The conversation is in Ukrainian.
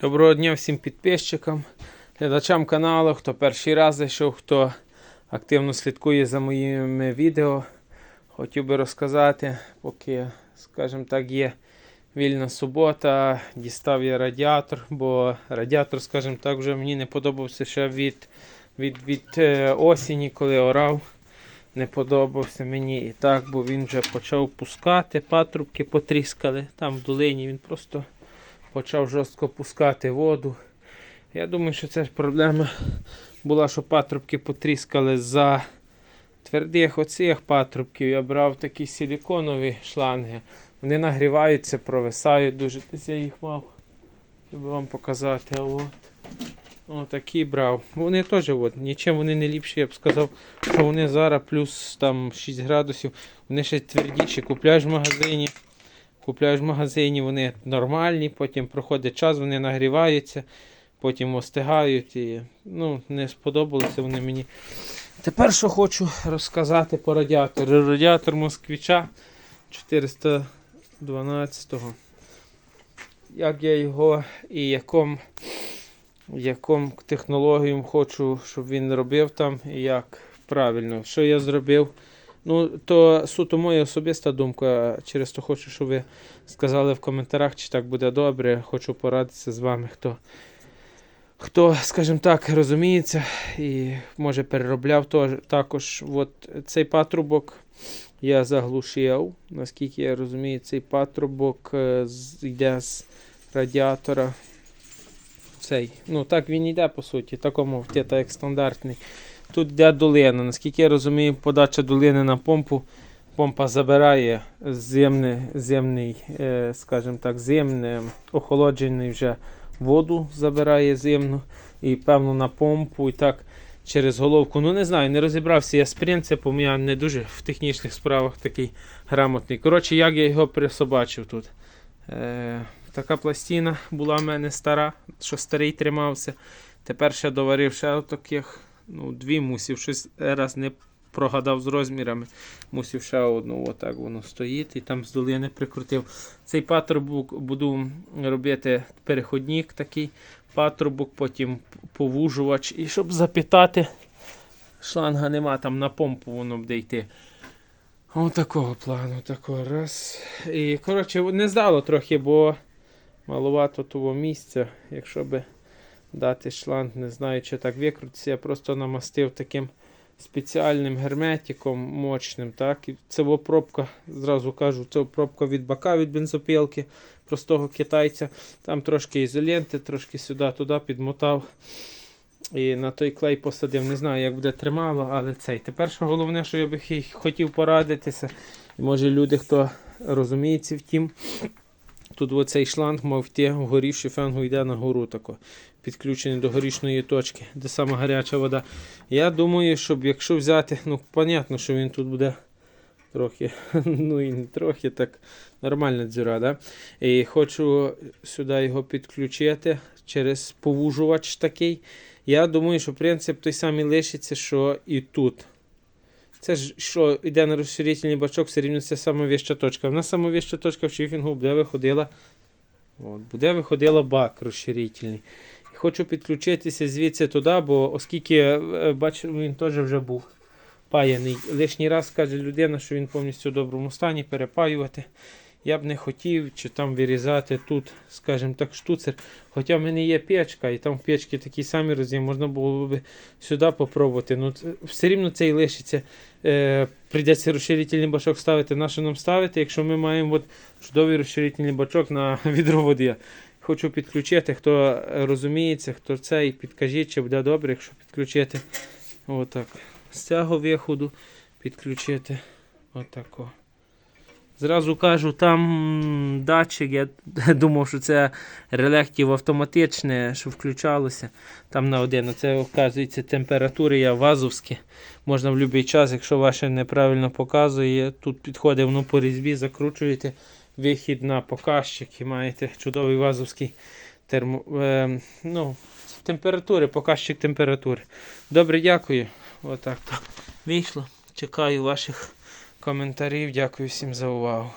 Доброго дня всім підписчикам, глядачам каналу, хто перший раз зайшов, хто активно слідкує за моїми відео. Хотів би розказати, поки, скажімо так, є вільна субота, дістав я радіатор, бо радіатор, скажімо так, вже мені не подобався ще від, від, від е, осені, коли орав. Не подобався мені і так, бо він вже почав пускати, патрубки потріскали. Там в долині він просто почав жорстко пускати воду. Я думаю, що це проблема була, що патрубки потріскали за твердих оцих патрубків. Я брав такі силіконові шланги. Вони нагріваються, провисають дуже. Десь я їх мав, щоб вам показати. А От. О, такі брав. Вони теж от, нічим вони не ліпші, я б сказав, що вони зараз плюс там 6 градусів. Вони ще твердіші. Купляєш в магазині. Купляєш в магазині, вони нормальні, потім проходить час, вони нагріваються, потім остигають і ну, не сподобалися вони мені. Тепер що хочу розказати по радіатору. Радіатор москвича 412-го. Як я його і яком, яком технологіям хочу, щоб він робив там і як правильно. Що я зробив? Ну, то суто моя особиста думка. Через то хочу, щоб ви сказали в коментарях, чи так буде добре. Хочу порадитися з вами, хто, хто скажімо так, розуміється і може переробляв тож, також. От цей патрубок я заглушив. Наскільки я розумію, цей патрубок е, йде з радіатора. Цей. Ну, так він йде, по суті, такому як стандартний. Тут йде долина. Наскільки я розумію, подача долини на помпу. Помпа забирає земний, земний скажімо так, земне, охолоджений вже воду забирає земну і певно на помпу і так через головку. Ну не знаю, не розібрався я з принципом, я не дуже в технічних справах такий грамотний. Коротше, як я його присобачив тут. Е, така пластина була в мене стара, що старий тримався. Тепер ще доварив ще таких ну, дві мусів, щось раз не прогадав з розмірами. Мусив ще одну, отак воно стоїть і там з долини прикрутив. Цей патрубок буду робити переходник такий патрубок, потім повужувач. І щоб запитати, шланга нема, там на помпу воно буде йти. Отакого плану, такого раз. І коротше, не здало трохи, бо маловато того місця, якщо би дати шланг, не знаю, чи так викрутиться. Я просто намастив таким спеціальним герметиком мощним. Так? І це пробка, зразу кажу, це пробка від бака від бензопилки простого китайця. Там трошки ізоленти, трошки сюди-туди підмотав. І на той клей посадив. Не знаю, як буде тримало, але цей. Тепер що головне, що я би хотів порадитися. Може люди, хто розуміється в тім, тут оцей шланг мав йти вгорі в шифенгу йде на гору тако, підключений до горішної точки, де сама гаряча вода. Я думаю, щоб якщо взяти, ну, понятно, що він тут буде трохи, ну і не трохи, так нормальна дзюра, да? І хочу сюди його підключити через повужувач такий. Я думаю, що принцип той самий лишиться, що і тут. Це ж що йде на розширительний бачок, все рівно це самовіща точка. Вона самовіща точка в шифінгу буде виходила. От, буде виходила бак розширительний. Хочу підключитися звідси туди, бо оскільки е, бачу, він теж вже був паяний. Лишній раз каже людина, що він повністю в доброму стані, перепаювати. Я б не хотів чи там вирізати тут, скажімо так, штуцер. Хоча в мене є печка, і там в печці такі самі роз'єм, можна було б сюди попробувати. Ну, все рівно цей лишиться. Е, прийдеться розширительний бачок ставити. На що нам ставити, якщо ми маємо от чудовий розширительний бачок на відро води. Хочу підключити, хто розуміється, хто цей, підкажіть, чи буде добре, якщо підключити. Отак. З цього виходу підключити. Отако. Зразу кажу, там датчик, я думав, що це релектів автоматичне, що включалося там на один. Це, оказується, температури я вазовські. Можна в будь-який час, якщо ваше неправильно показує, тут підходить воно по різьбі, закручуєте вихід на показчик і маєте чудовий вазовський термо, е, ну, температури, показчик температури. Добре, дякую. Отак то вийшло. Чекаю ваших коментарів. Дякую всім за увагу.